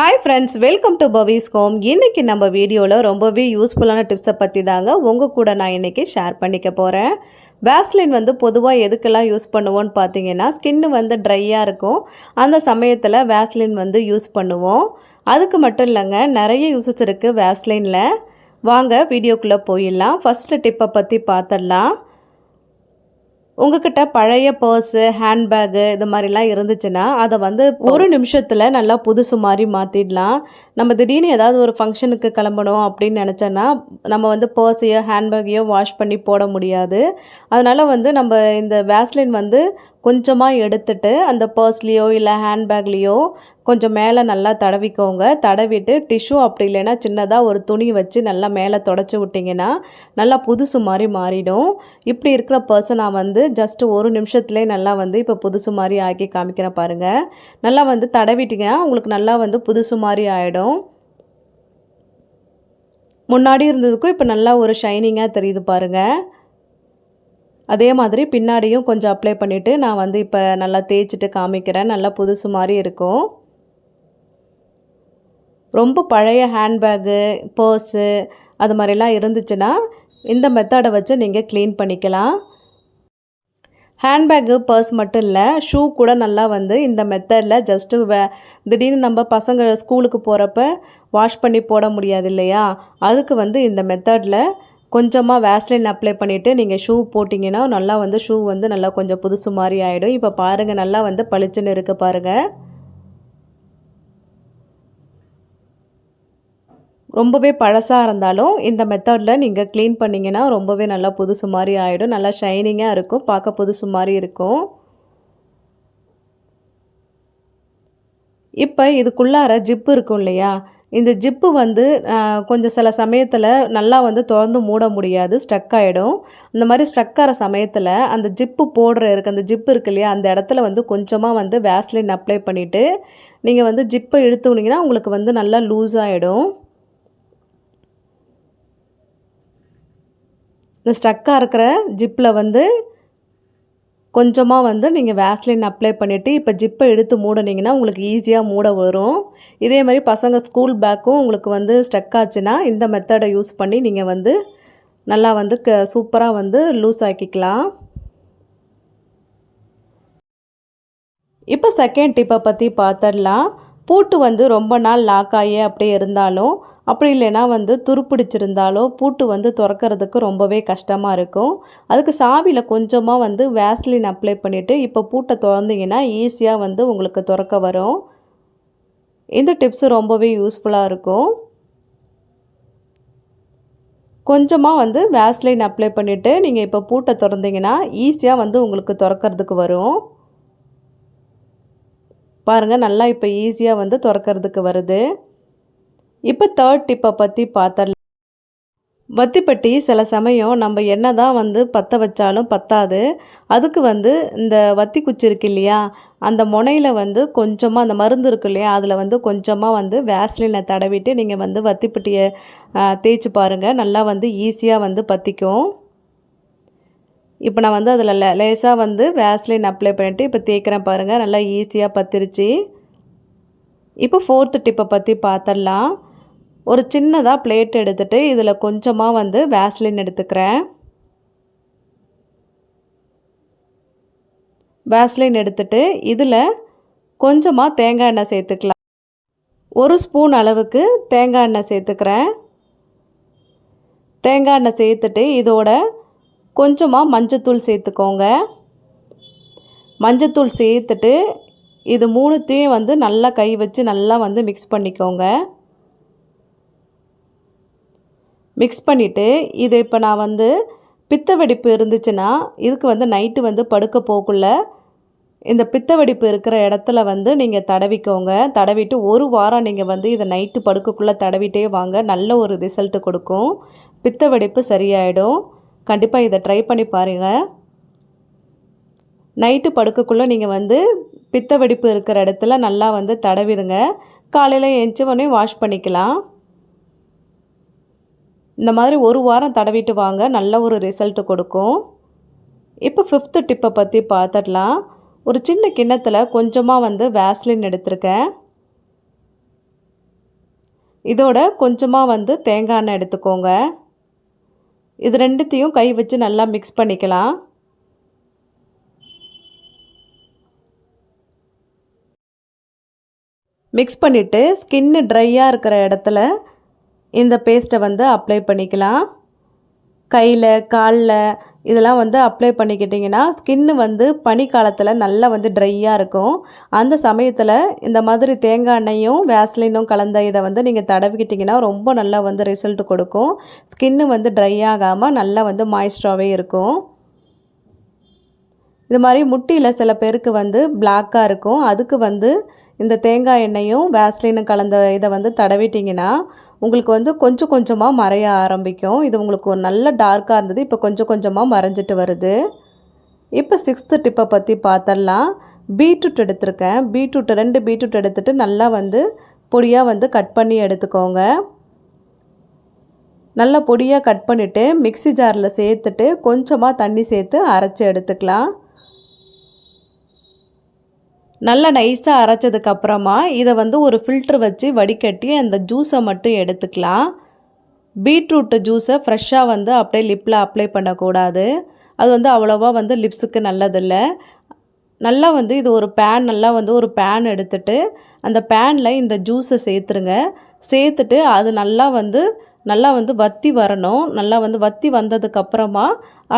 Hi friends welcome to Pavis home இன்றைக்கி நம்ம வீடியோவில் ரொம்பவே யூஸ்ஃபுல்லான டிப்ஸை பற்றி தாங்க உங்கள் கூட நான் இன்றைக்கி ஷேர் பண்ணிக்க போகிறேன் வேஸ்லின் வந்து பொதுவாக எதுக்கெல்லாம் யூஸ் பண்ணுவோன்னு பார்த்தீங்கன்னா ஸ்கின்னு வந்து ட்ரையாக இருக்கும். அந்த சமயத்தில் வேஸ்லின் வந்து யூஸ் பண்ணுவோம். அதுக்கு மட்டும் இல்லைங்க நிறைய யூசஸ் இருக்குது வேஸ்லினில் வாங்க வீடியோக்குள்ளே போயிடலாம். ஃபஸ்ட்டு டிப்பை பற்றி பார்த்துடலாம் உங்ககிட்ட பழைய பர்ஸு ஹேண்ட்பேகு இது மாதிரிலாம் இருந்துச்சுன்னா அதை வந்து ஒரு நிமிஷத்தில் நல்லா புதுசு மாதிரி மாற்றிடலாம் நம்ம திடீர்னு ஏதாவது ஒரு ஃபங்க்ஷனுக்கு கிளம்பணும் அப்படின்னு நினச்சோன்னா நம்ம வந்து பர்ஸையோ ஹேண்ட்பேக்கையோ வாஷ் பண்ணி போட முடியாது. அதனால் வந்து நம்ம இந்த வேஸ்லின் வந்து கொஞ்சமாக எடுத்துட்டு அந்த பர்ஸ்லேயோ இல்லை ஹேண்ட்பேக்லேயோ கொஞ்சம் மேலே நல்லா தடவிக்கோங்க. தடவிட்டு டிஷ்யூ அப்படி இல்லைன்னா சின்னதாக ஒரு துணி வச்சு நல்லா மேலே தொடச்சி விட்டிங்கன்னா நல்லா புதுசு மாதிரி மாறிடும். இப்படி இருக்கிற பர்சனாக நான் வந்து ஜஸ்ட் ஒரு நிமிஷத்துலேயே நல்லா வந்து இப்போ புதுசு மாதிரி ஆக்கி காமிக்கிறேன் பாருங்கள் நல்லா வந்து தடவிட்டிங்கன்னா உங்களுக்கு நல்லா வந்து புதுசு மாதிரி ஆகிடும் முன்னாடி இருந்ததுக்கும் இப்போ நல்லா ஒரு ஷைனிங்காக தெரியுது பாருங்கள் அதே மாதிரி பின்னாடியும் கொஞ்சம் அப்ளை பண்ணிவிட்டு நான் வந்து இப்போ நல்லா தேய்ச்சிட்டு காமிக்கிறேன். நல்லா புதுசு மாதிரி இருக்கும். ரொம்ப பழைய ஹேண்ட்பேக்கு பர்ஸு அது மாதிரிலாம் இருந்துச்சுன்னா இந்த மெத்தடை வச்சு நீங்கள் க்ளீன் பண்ணிக்கலாம். ஹேண்ட்பேக்கு பர்ஸ் மட்டும் இல்லை ஷூ கூட நல்லா வந்து இந்த மெத்தடில் ஜஸ்ட்டு வே திடீர்னு நம்ம பசங்க ஸ்கூலுக்கு போகிறப்ப வாஷ் பண்ணி போட முடியாது இல்லையா? அதுக்கு வந்து இந்த மெத்தடில் கொஞ்சமாக வேஸ்லின் அப்ளை பண்ணிவிட்டு நீங்கள் ஷூ போட்டிங்கன்னா நல்லா வந்து ஷூ வந்து நல்லா கொஞ்சம் புதுசு மாதிரி ஆகிடும் இப்போ பாருங்கள் நல்லா வந்து பளிச்சுன்னு இருக்க பாருங்கள் ரொம்பவே பழசாக இருந்தாலும் இந்த மெத்தடில் நீங்கள் க்ளீன் பண்ணிங்கன்னா ரொம்பவே நல்லா புதுசு மாதிரி ஆகிடும் நல்லா ஷைனிங்காக இருக்கும். பார்க்க புதுசு மாதிரி இருக்கும். இப்போ இதுக்குள்ளார ஜிப்பு இருக்கும் இல்லையா? இந்த ஜிப்பு வந்து கொஞ்சம் சில சமயத்தில் நல்லா வந்து திறந்து மூட முடியாது. ஸ்டக் ஆகிடும் இந்த மாதிரி ஸ்டக் ஆகிற சமயத்தில் அந்த ஜிப்பு போடுற இருக்குது அந்த ஜிப்பு இருக்கு இல்லையா? அந்த இடத்துல வந்து கொஞ்சமாக வந்து வேஸ்லின் அப்ளை பண்ணிவிட்டு நீங்கள் வந்து ஜிப்பை இழுத்துனீங்கன்னா உங்களுக்கு வந்து நல்லா லூஸ் ஆகிடும் இந்த ஸ்டக்காக இருக்கிற ஜிப்பில் வந்து கொஞ்சமாக வந்து நீங்கள் வேஸ்லின் அப்ளை பண்ணிவிட்டு இப்போ ஜிப்பை எடுத்து மூடினீங்கன்னா உங்களுக்கு ஈஸியாக மூட வரும். இதே மாதிரி பசங்க ஸ்கூல் பேக்கும் உங்களுக்கு வந்து ஸ்டக் ஆச்சுன்னா இந்த மெத்தடை யூஸ் பண்ணி நீங்கள் வந்து நல்லா வந்து க சூப்பராக வந்து லூஸ் ஆக்கிக்கலாம். இப்போ செகண்ட் டிப்பை பற்றி பார்த்துடலாம் பூட்டு வந்து ரொம்ப நாள் லாக் ஆகி அப்படியே இருந்தாலும் அப்படி இல்லைன்னா வந்து துருப்பிடிச்சிருந்தாலோ பூட்டு வந்து திறக்கிறதுக்கு ரொம்பவே கஷ்டமாக இருக்கும். அதுக்கு சாவியில் கொஞ்சமாக வந்து வேஸ்லின் அப்ளை பண்ணிவிட்டு இப்போ பூட்டை திறந்தீங்கன்னா ஈஸியாக வந்து உங்களுக்கு திறக்க வரும். இந்த டிப்ஸு ரொம்பவே யூஸ்ஃபுல்லாக இருக்கும். கொஞ்சமாக வந்து வேஸ்லைன் அப்ளை பண்ணிவிட்டு நீங்கள் இப்போ பூட்டை திறந்தீங்கன்னா ஈஸியாக வந்து உங்களுக்கு திறக்கிறதுக்கு வரும். பாருங்கள் நல்லா இப்போ ஈஸியாக வந்து திறக்கிறதுக்கு வருது. இப்போ தேர்ட் டிப்பை பற்றி பார்த்தரலாம் வத்திப்பட்டி சில சமயம் நம்ம என்ன தான் வந்து பற்ற வச்சாலும் பத்தாது. அதுக்கு வந்து இந்த வத்தி குச்சி இருக்கு இல்லையா? அந்த முனையில் வந்து கொஞ்சமாக அந்த மருந்து இருக்கு இல்லையா? அதில் வந்து கொஞ்சமாக வந்து வேஸ்லினை தடவிட்டு நீங்கள் வந்து வத்திப்பட்டியை தேய்ச்சி பாருங்கள் நல்லா வந்து ஈஸியாக வந்து பற்றிக்கும் இப்போ நான் வந்து அதில் லே லேசாக வந்து வேஸ்லின் அப்ளை பண்ணிவிட்டு இப்போ தேய்க்கிறேன் பாருங்கள் நல்லா ஈஸியாக பத்திருச்சு. இப்போ ஃபோர்த்து டிப்பை பற்றி பார்த்துடலாம் ஒரு சின்னதாக பிளேட் எடுத்துகிட்டு இதில் கொஞ்சமாக வந்து வேஸ்லின் எடுத்துக்கிறேன். வேஸ்லின் எடுத்துட்டு இதில் கொஞ்சமாக தேங்காய் எண்ணெய் சேர்த்துக்கலாம். ஒரு ஸ்பூன் அளவுக்கு தேங்காய் எண்ணெய் சேர்த்துக்கிறேன். தேங்காய் எண்ணெய் சேர்த்துட்டு இதோட கொஞ்சமாக மஞ்சத்தூள் சேர்த்துக்கோங்க. மஞ்சத்தூள் சேர்த்துட்டு இது மூணுத்தையும் வந்து நல்லா கை வச்சு நல்லா வந்து மிக்ஸ் பண்ணிக்கோங்க. மிக்ஸ் பண்ணிவிட்டு இது இப்போ நான் வந்து பித்த வெடிப்பு இருந்துச்சுன்னா இதுக்கு வந்து நைட்டு வந்து படுக்க போக்குள்ள இந்த பித்த வெடிப்பு இருக்கிற இடத்துல வந்து நீங்கள் தடவிக்கோங்க. தடவிட்டு ஒரு வாரம் நீங்கள் வந்து இதை நைட்டு படுக்கக்குள்ளே தடவிட்டே வாங்க. நல்ல ஒரு ரிசல்ட்டு கொடுக்கும். பித்த வெடிப்பு சரியாயிடும். கண்டிப்பாக இதை ட்ரை பண்ணி பாருங்கள் நைட்டு படுக்கக்குள்ளே நீங்கள் வந்து பித்த வெடிப்பு இருக்கிற இடத்துல நல்லா வந்து தடவிடுங்க. காலையில் எந்திச்சவொடனே வாஷ் பண்ணிக்கலாம். இந்த மாதிரி ஒரு வாரம் தடவிட்டு வாங்க. நல்ல ஒரு ரிசல்ட்டு கொடுக்கும். இப்போ ஃபிஃப்த்து டிப்பை பற்றி பார்த்துடலாம் ஒரு சின்ன கிண்ணத்தில் கொஞ்சமாக வந்து வேஸ்லின் எடுத்திருக்கேன். இதோட கொஞ்சமாக வந்து தேங்காய் எண்ணெய் எடுத்துக்கோங்க. இது ரெண்டுத்தையும் கை வச்சு நல்லா மிக்ஸ் பண்ணிக்கலாம். மிக்ஸ் பண்ணிவிட்டு ஸ்கின்னு ட்ரையாக இருக்கிற இடத்துல இந்த பேஸ்ட்டை வந்து அப்ளை பண்ணிக்கலாம். கையில் காலில் இதெல்லாம் வந்து அப்ளை பண்ணிக்கிட்டிங்கன்னா ஸ்கின்னு வந்து பனிக்காலத்தில் நல்லா வந்து ட்ரையாக இருக்கும். அந்த சமயத்தில் இந்த மாதிரி தேங்காய் எண்ணெயும் வேஸ்லினும் கலந்த இதை வந்து நீங்கள் தடவிக்கிட்டிங்கன்னா ரொம்ப நல்லா வந்து ரிசல்ட் கொடுக்கும். ஸ்கின்னு வந்து ட்ரை ஆகாமல் நல்லா வந்து மாய்ஸ்டராகவே இருக்கும். இது மாதிரி முட்டியில் சில பேருக்கு வந்து பிளாக்காக இருக்கும். அதுக்கு வந்து இந்த தேங்காய் எண்ணெயும் வேஸ்லினும் கலந்த இதை வந்து தடவிட்டிங்கன்னா உங்களுக்கு வந்து கொஞ்சம் கொஞ்சமாக மறைய ஆரம்பிக்கும். இது உங்களுக்கு ஒரு நல்ல டார்க்காக இருந்தது. இப்போ கொஞ்சம் கொஞ்சமாக மறைஞ்சிட்டு வருது. இப்போ சிக்ஸ்த்து டிப்பை பற்றி பார்த்தரலாம் பீட்ரூட் எடுத்திருக்கேன். பீட்ரூட் ரெண்டு பீட்ரூட் எடுத்துகிட்டு நல்லா வந்து பொடியாக வந்து கட் பண்ணி எடுத்துக்கோங்க. நல்லா பொடியாக கட் பண்ணிவிட்டு மிக்சி ஜாரில் சேர்த்துட்டு கொஞ்சமாக தண்ணி சேர்த்து அரைச்சி எடுத்துக்கலாம். நல்லா நைஸாக அரைச்சதுக்கப்புறமா இதை வந்து ஒரு ஃபில்ட்ரு வச்சு வடிகட்டி அந்த ஜூஸை மட்டும் எடுத்துக்கலாம். பீட்ரூட்டு ஜூஸை ஃப்ரெஷ்ஷாக வந்து அப்படியே லிப்பில் அப்ளை பண்ணக்கூடாது. அது வந்து அவ்வளோவா வந்து லிப்ஸுக்கு நல்லதில்லை. நல்லா வந்து இது ஒரு பேன் நல்லா வந்து ஒரு பேன் எடுத்துட்டு அந்த பேனில் இந்த ஜூஸை சேர்த்துருங்க. சேர்த்துட்டு அது நல்லா வந்து நல்லா வந்து வத்தி வரணும். நல்லா வந்து வத்தி வந்ததுக்கப்புறமா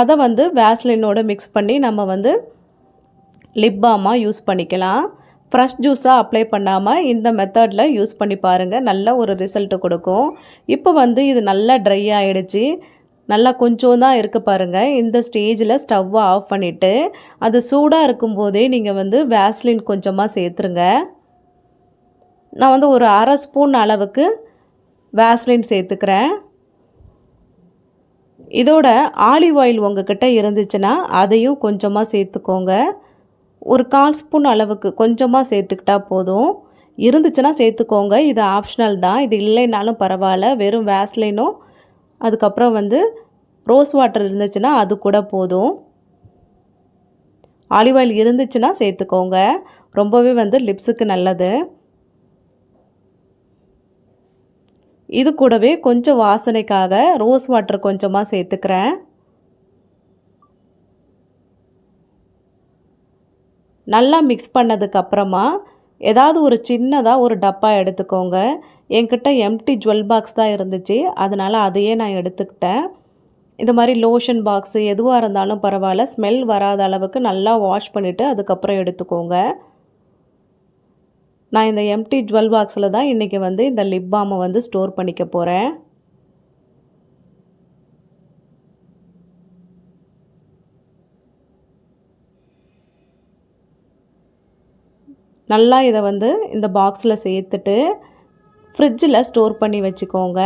அதை வந்து வேஸ்லினோடு மிக்ஸ் பண்ணி நம்ம வந்து லிப் பாமாக யூஸ் பண்ணிக்கலாம். ஃப்ரெஷ் ஜூஸாக அப்ளை பண்ணாமல் இந்த மெத்தடில் யூஸ் பண்ணி பாருங்கள் நல்ல ஒரு ரிசல்ட்டு கொடுக்கும். இப்போ வந்து இது நல்லா ட்ரை ஆகிடுச்சு நல்லா கொஞ்சம் தான் இருக்க பாருங்கள் இந்த ஸ்டேஜில் ஸ்டவ்வை ஆஃப் பண்ணிவிட்டு அது சூடாக இருக்கும்போதே நீங்கள் வந்து வேஸ்லின் கொஞ்சமாக சேர்த்துருங்க. நான் வந்து ஒரு அரை ஸ்பூன் அளவுக்கு வேஸ்லின் சேர்த்துக்கிறேன். இதோட ஆலிவ் ஆயில் உங்ககிட்ட இருந்துச்சுன்னா அதையும் கொஞ்சமாக சேர்த்துக்கோங்க. ஒரு கால் ஸ்பூன் அளவுக்கு கொஞ்சமாக சேர்த்துக்கிட்டா போதும். இருந்துச்சுன்னா சேர்த்துக்கோங்க. இது ஆப்ஷனல் தான். இது இல்லைனாலும் பரவாயில்ல. வெறும் வேஸ்லைனும் அதுக்கப்புறம் வந்து ரோஸ் வாட்டர் இருந்துச்சுன்னா அது கூட போதும். ஆலிவ் ஆயில் இருந்துச்சுன்னா சேர்த்துக்கோங்க. ரொம்பவே வந்து லிப்ஸுக்கு நல்லது. இது கூடவே கொஞ்சம் வாசனைக்காக ரோஸ் வாட்டர் கொஞ்சமாக சேர்த்துக்கிறேன். நல்லா மிக்ஸ் பண்ணதுக்கப்புறமா ஏதாவது ஒரு சின்னதாக ஒரு டப்பா எடுத்துக்கோங்க. என்கிட்ட எம்டி ஜுவல் பாக்ஸ் தான் இருந்துச்சு. அதனால் அதையே நான் எடுத்துக்கிட்டேன். இந்த மாதிரி லோஷன் பாக்ஸு எதுவாக இருந்தாலும் பரவாயில்ல. ஸ்மெல் வராத அளவுக்கு நல்லா வாஷ் பண்ணிவிட்டு அதுக்கப்புறம் எடுத்துக்கோங்க. நான் இந்த எம்டி ஜுவல் பாக்ஸில் தான் இன்றைக்கி வந்து இந்த லிப் பாமை வந்து ஸ்டோர் பண்ணிக்க போகிறேன் நல்லா இதை வந்து இந்த பாக்ஸில் சேர்த்துட்டு ஃப்ரிட்ஜில் ஸ்டோர் பண்ணி வச்சுக்கோங்க.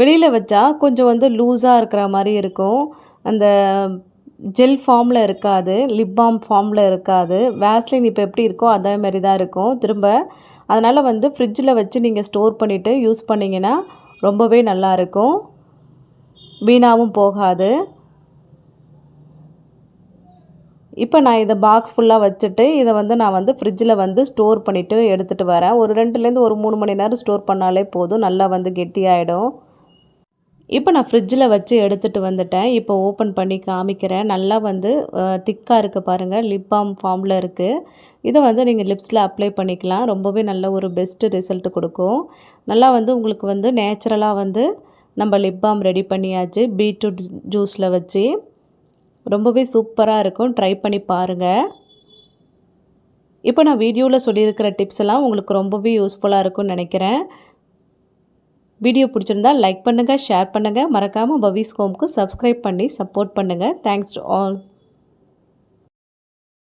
வெளியில் வச்சா கொஞ்சம் வந்து லூஸாக இருக்கிற மாதிரி இருக்கும். அந்த ஜெல் ஃபார்மில் இருக்காது லிப் பாம் ஃபார்மில் இருக்காது. வேஸ்லின் இப்போ எப்படி இருக்கோ அதே மாதிரி தான் இருக்கும். திரும்ப அதனால் வந்து ஃப்ரிட்ஜில் வச்சு நீங்கள் ஸ்டோர் பண்ணிவிட்டு யூஸ் பண்ணிங்கன்னா ரொம்பவே நல்லாயிருக்கும் வீணாகவும் போகாது. இப்போ நான் இதை பாக்ஸ் ஃபுல்லாக வச்சுட்டு இதை வந்து நான் வந்து ஃப்ரிட்ஜில் வந்து ஸ்டோர் பண்ணிவிட்டு எடுத்துகிட்டு வரேன். ஒரு ரெண்டுலேருந்து ஒரு மூணு மணி நேரம் ஸ்டோர் பண்ணாலே போதும். நல்லா வந்து கெட்டியாயிடும். இப்போ நான் ஃப்ரிட்ஜில் வச்சு எடுத்துகிட்டு வந்துட்டேன். இப்போ ஓப்பன் பண்ணி காமிக்கிறேன். நல்லா வந்து திக்காக இருக்குது பாருங்கள் லிப் பாம் ஃபார்மில் இருக்குது இதை வந்து நீங்கள் லிப்ஸில் அப்ளை பண்ணிக்கலாம். ரொம்பவே நல்ல ஒரு பெஸ்ட்டு ரிசல்ட் கொடுக்கும். நல்லா வந்து உங்களுக்கு வந்து நேச்சுரலாக வந்து நம்ம லிப் பாம் ரெடி பண்ணியாச்சு. பீட்ரூட் ஜூஸில் வச்சு. ரொம்பவே சூப்பராக இருக்கும். ட்ரை பண்ணி பாருங்கள் இப்போ நான் வீடியோவில் சொல்லியிருக்கிற டிப்ஸ் எல்லாம் உங்களுக்கு ரொம்பவே யூஸ்ஃபுல்லாக இருக்கும்னு நினைக்கிறேன். வீடியோ பிடிச்சிருந்தால் லைக் பண்ணுங்கள் ஷேர் பண்ணுங்கள் மறக்காமல் பவிஸ் ஹோம்க்கு சப்ஸ்கிரைப் பண்ணி சப்போர்ட் பண்ணுங்கள் தேங்க்ஸ் டு ஆல்